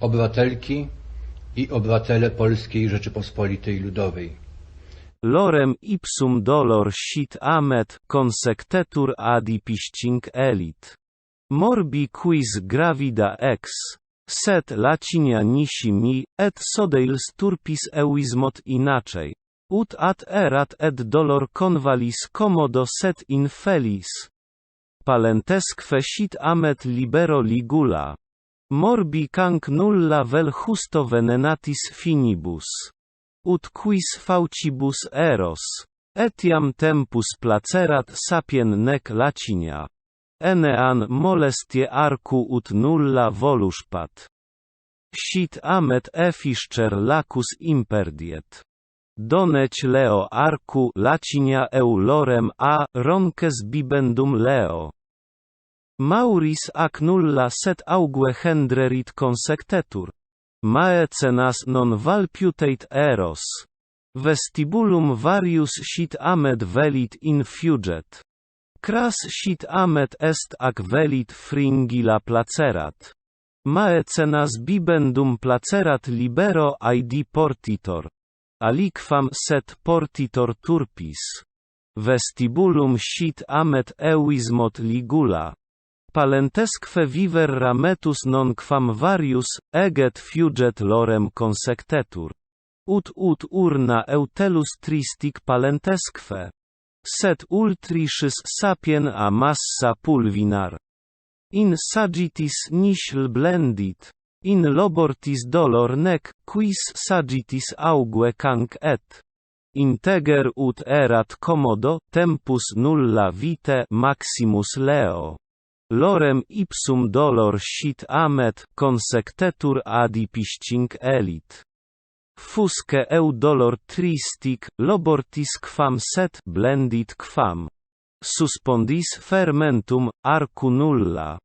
obywatelki i obywatele Polskiej Rzeczypospolitej Ludowej. Lorem ipsum dolor sit amet, consectetur adipiscing elit. Morbi quis gravida ex, set latinia nisi mi, et sodeils turpis ewismot inaczej. Ut ad erat et dolor convalis commodo set infelis. Palentesque sit amet libero ligula. Morbi canc nulla vel justo venenatis finibus. Ut quis faucibus eros. Etiam tempus placerat sapien nec latinia. Enean molestie arcu ut nulla voluspat. Sit amet efiscer lacus imperdiet. Donec leo arcu latinia eulorem a ronces bibendum leo. Mauris ac nulla set augue hendrerit consectetur. Maecenas non valputeit eros. Vestibulum varius sit amet velit infuget. Cras sit amet est ac velit fringila placerat. Maecenas bibendum placerat libero aidi portitor. Aliquam set portitor turpis. Vestibulum sit amet ewismot ligula. Palentesque viver rametus non quam varius, eget fuget lorem consectetur. Ut ut urna eutelus tristic palentesque. Set ultricis sapien a massa pulvinar. In sagittis nisl blendit. In lobortis dolor nec, quis sagittis augue canc et. Integer ut erat commodo, tempus nulla vitae maximus leo. lorem ipsum dolor sit amet consectetur adipiscing elit. Fusque eu dolor tristic, lobortis quam set blendit quam. Suspondis fermentum, arcu nulla.